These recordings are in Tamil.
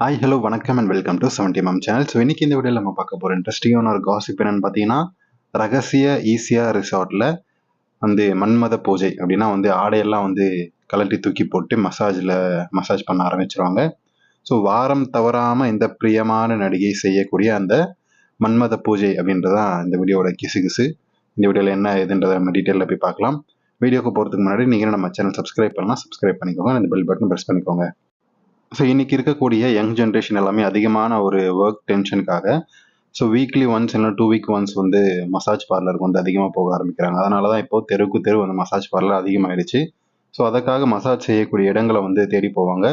ஹாய் ஹலோ வணக்கம் and welcome to seventy mam channel so இன்னைக்கு இந்த வீடியோவில் நம்ம பார்க்க போகிற இன்ட்ரெஸ்டிங்கான ஒரு காசிப் என்னென்னு பார்த்தீங்கன்னா ரகசிய ஈஸியா ரிசார்ட்டில் வந்து மன்மத பூஜை அப்படின்னா வந்து ஆடையெல்லாம் வந்து கலட்டி தூக்கி போட்டு மசாஜில் மசாஜ் பண்ண ஆரம்பிச்சிருவாங்க. ஸோ வாரம் தவறாமல் இந்த பிரியமான நடிகை செய்யக்கூடிய அந்த மன்மத பூஜை அப்படின்றதான் இந்த வீடியோவோட கிசு கிசு இந்த வீடியோவில் என்ன இதுன்றத நம்ம டீட்டெயிலில் போய் பார்க்கலாம். வீடியோக்கு போகிறதுக்கு முன்னாடி நீங்கள் நம்ம சேனல் சப்ஸ்கிரைப் பண்ணலாம் சப்ஸ்கிரைப் பண்ணிக்கோங்க. அந்த பெல் பட்டன் ப்ரெஸ் பண்ணிக்கோங்க. ஸோ இன்னைக்கு இருக்கக்கூடிய யங் ஜென்ரேஷன் எல்லாமே அதிகமான ஒரு ஒர்க் டென்ஷனுக்காக ஸோ வீக்லி ஒன்ஸ் இல்லை டூ வீக் ஒன்ஸ் வந்து மசாஜ் பார்லருக்கு வந்து அதிகமாக போக ஆரம்பிக்கிறாங்க. அதனால தான் இப்போ தெருக்கு தெரு வந்து மசாஜ் பார்லர் அதிகமாகிடுச்சு ஸோ அதற்காக மசாஜ் செய்யக்கூடிய இடங்களை வந்து தேடி போவாங்க.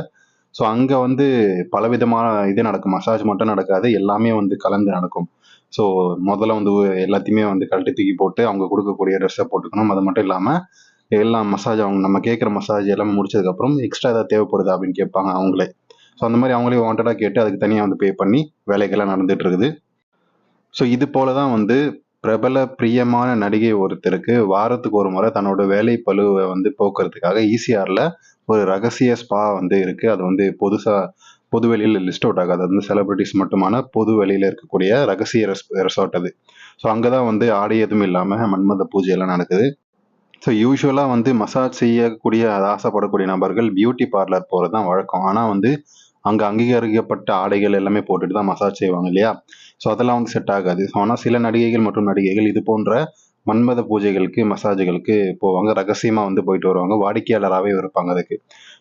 ஸோ அங்கே வந்து பலவிதமான இது நடக்கும். மசாஜ் மட்டும் நடக்காது எல்லாமே வந்து கலந்து நடக்கும். ஸோ முதல்ல வந்து எல்லாத்தையுமே வந்து கழட்டி தூக்கி போட்டு அவங்க கொடுக்கக்கூடிய ட்ரெஸ்ஸை போட்டுக்கணும். அது மட்டும் இல்லாமல் எல்லாம் மசாஜ் அவங்க நம்ம கேட்குற மசாஜ் எல்லாம் முடிச்சதுக்கப்புறம் எக்ஸ்ட்ரா ஏதாவது தேவைப்படுதா அப்படின்னு கேட்பாங்க அவங்களே. ஸோ அந்த மாதிரி அவங்களே வாண்டடாக கேட்டு அதுக்கு தனியாக வந்து பே பண்ணி வேலைகள்லாம் நடந்துட்டு இருக்குது ஸோ இது போல தான் வந்து பிரபல பிரியமான நடிகை ஒருத்தருக்கு வாரத்துக்கு ஒரு முறை தன்னோட வேலை பழுவை வந்து போக்குறதுக்காக ஈசிஆரில் ஒரு ரகசிய ஸ்பா வந்து இருக்குது அது வந்து பொதுசாக பொது வெளியில் லிஸ்ட் அவுட் ஆகாது. அது வந்து செலிபிரிட்டிஸ் மட்டுமான பொது வெளியில் இருக்கக்கூடிய ரகசிய ரெசார்ட் அது. ஸோ அங்கே தான் வந்து ஆடை எதுவும் இல்லாமல் மன்மத பூஜை எல்லாம் நடக்குது. ஸோ யூஸ்வலாக வந்து மசாஜ் செய்யக்கூடிய ஆசைப்படக்கூடிய நபர்கள் பியூட்டி பார்லர் போகிறது தான் வழக்கம். ஆனால் வந்து அங்கே அங்கீகரிக்கப்பட்ட ஆடைகள் எல்லாமே போட்டுட்டு தான் மசாஜ் செய்வாங்க இல்லையா? ஸோ அதெல்லாம் வந்து செட் ஆகாது. ஸோ ஆனால் சில நடிகைகள் மற்றும் நடிகைகள் இது போன்ற மன்மத பூஜைகளுக்கு மசாஜுகளுக்கு போவாங்க. ரகசியமாக வந்து போயிட்டு வருவாங்க. வாடிக்கையாளராகவே இருப்பாங்க அதுக்கு.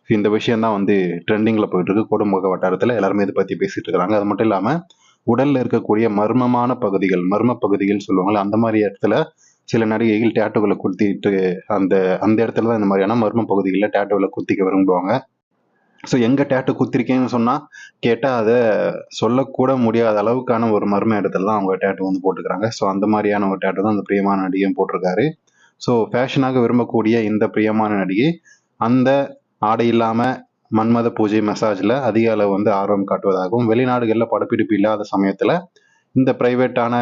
ஸோ இந்த விஷயம் தான் வந்து ட்ரெண்டிங்கில் போயிட்டு இருக்கு. கொடுமுக வட்டாரத்தில் எல்லாருமே இதை பற்றி பேசிட்டு இருக்காங்க. அது மட்டும் இல்லாமல் உடலில் இருக்கக்கூடிய மர்மமான பகுதிகள் மர்ம பகுதிகள் சொல்லுவாங்கள்ல அந்த மாதிரி இடத்துல சில நடிகைகள் டேட்டுகளை குத்திட்டு அந்த அந்த இடத்துல தான் இந்த மாதிரியான மர்ம பகுதிகளில் டேட்டோவில் குத்திக்க விரும்புவாங்க. ஸோ எங்கே டேட்டு குத்திருக்கேன்னு சொன்னால் கேட்டால் அதை சொல்லக்கூட முடியாத அளவுக்கான ஒரு மர்ம இடத்துல தான் அவங்க டேட்டு வந்து போட்டுக்கிறாங்க. ஸோ அந்த மாதிரியான ஒரு டேட்டு தான் அந்த பிரியமான நடிகையும் போட்டிருக்காரு. ஸோ ஃபேஷனாக விரும்பக்கூடிய இந்த பிரியமான நடிகை அந்த ஆடை இல்லாமல் மன்மத பூஜை மசாஜில் அதிக அளவு வந்து ஆர்வம் காட்டுவதாகவும் வெளிநாடுகளில் படப்பிடிப்பு இல்லாத சமயத்தில் இந்த ப்ரைவேட்டான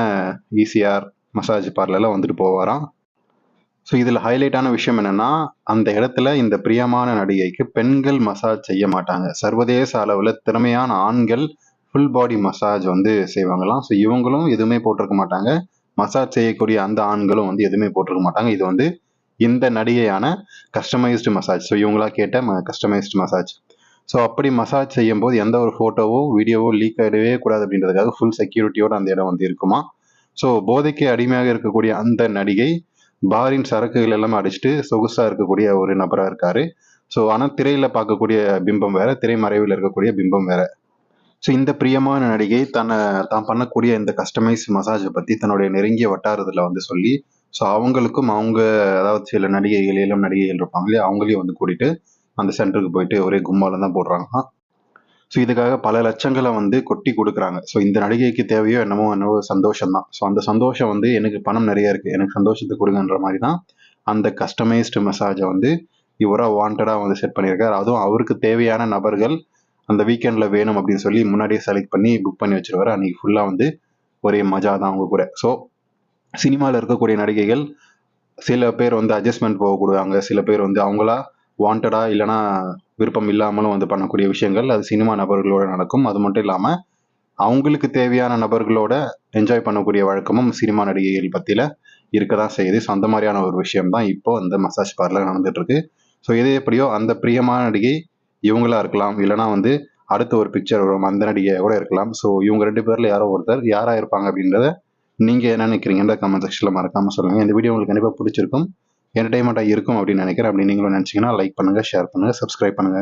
ஈசிஆர் மசாஜ் பார்லரில் வந்துட்டு போவாராம். ஸோ இதில் ஹைலைட்டான விஷயம் என்னென்னா அந்த இடத்துல இந்த பிரியமான நடிகைக்கு பெண்கள் மசாஜ் செய்ய மாட்டாங்க. சர்வதேச அளவில் திறமையான ஆண்கள் ஃபுல் பாடி மசாஜ் வந்து செய்வாங்களாம். ஸோ இவங்களும் எதுவுமே போட்டிருக்க மாட்டாங்க. மசாஜ் செய்யக்கூடிய அந்த ஆண்களும் வந்து எதுவுமே போட்டிருக்க மாட்டாங்க. இது வந்து இந்த நடிகையான கஸ்டமைஸ்டு மசாஜ் ஸோ இவங்களா கேட்ட கஸ்டமைஸ்டு மசாஜ் ஸோ அப்படி மசாஜ் செய்யும் போது எந்த ஒரு ஃபோட்டோவோ வீடியோவோ லீக் ஆகிடவே கூடாது அப்படின்றதுக்காக ஃபுல் செக்யூரிட்டியோட அந்த இடம் வந்து இருக்குமா ஸோ போதைக்கு அடிமையாக இருக்கக்கூடிய அந்த நடிகை பாரின் சரக்குகள் எல்லாமே அடிச்சுட்டு சொகுசாக இருக்கக்கூடிய ஒரு நபராக இருக்காரு. ஸோ ஆனால் திரையில் பார்க்கக்கூடிய பிம்பம் வேற திரைமறைவில் இருக்கக்கூடிய பிம்பம் வேற. ஸோ இந்த பிரியமான நடிகை தன்னை தான் பண்ணக்கூடிய இந்த கஸ்டமைஸ் மசாஜை பற்றி தன்னுடைய நெருங்கிய வட்டாரத்தில் வந்து சொல்லி ஸோ அவங்களுக்கும் அவங்க அதாவது சில நடிகைகள் இளம் நடிகைகள் இருப்பாங்க இல்லையா அவங்களையும் வந்து கூட்டிட்டு அந்த சென்டருக்கு போயிட்டு ஒரே கும்பாலம் தான் போடுறாங்க ஸோ இதுக்காக பல லட்சங்களை வந்து கொட்டி கொடுக்குறாங்க. ஸோ இந்த நடிகைக்கு தேவையோ என்னமோ என்னவோ சந்தோஷம் தான் ஸோ அந்த சந்தோஷம் வந்து எனக்கு பணம் நிறைய இருக்குது எனக்கு சந்தோஷத்தை கொடுங்கன்ற மாதிரி தான் அந்த கஸ்டமைஸ்டு மெசாஜை வந்து இவராக வாண்டடாக வந்து செட் பண்ணியிருக்காரு. அதுவும் அவருக்கு தேவையான நபர்கள் அந்த வீக்கெண்டில் வேணும் அப்படின்னு சொல்லி முன்னாடியே செலக்ட் பண்ணி புக் பண்ணி வச்சிருவாரு. அன்றைக்கி ஃபுல்லாக வந்து ஒரே மஜா தான் அவங்க கூட. ஸோ சினிமாவில் இருக்கக்கூடிய நடிகைகள் சில பேர் வந்து அட்ஜஸ்ட்மெண்ட் போகக்கூடாங்க சில பேர் வந்து அவங்களா வாண்டடாக இல்லைனா விருப்பம் இல்லாமலும் வந்து பண்ணக்கூடிய விஷயங்கள் அது சினிமா நபர்களோட நடக்கும். அது மட்டும் இல்லாமல் அவங்களுக்கு தேவையான நபர்களோட என்ஜாய் பண்ணக்கூடிய வழக்கமும் சினிமா நடிகைகள் பற்றியில் இருக்க தான் செய்யுது. ஸோ அந்த மாதிரியான ஒரு விஷயம் தான் இப்போ இந்த மசாஜ் பார்லர் நடந்துட்டுருக்கு. ஸோ எது எப்படியோ அந்த பிரியமான நடிகை இவங்களா இருக்கலாம். இல்லைனா வந்து அடுத்த ஒரு பிக்சர் வரும் அந்த நடிகையாக கூட இருக்கலாம். ஸோ இவங்க ரெண்டு பேரில் யாரோ ஒருத்தர் யாராக இருப்பாங்க அப்படின்றத நீங்கள் என்ன நினைக்கிறீங்கன்ற கமெண்ட் செக்ஷனில் மறக்காமல் சொல்லுங்கள் இந்த வீடியோ உங்களுக்கு கண்டிப்பாக பிடிச்சிருக்கும். என்டர்டைன்மெண்ட்டாக இருக்கும் அப்படின்னு நினைக்கிறேன். அப்படி நீங்களும் நினச்சிங்கன்னா லைக் பண்ணுங்கள் ஷேர் பண்ணுங்கள் சப்ஸ்கிரைப் பண்ணுங்கள்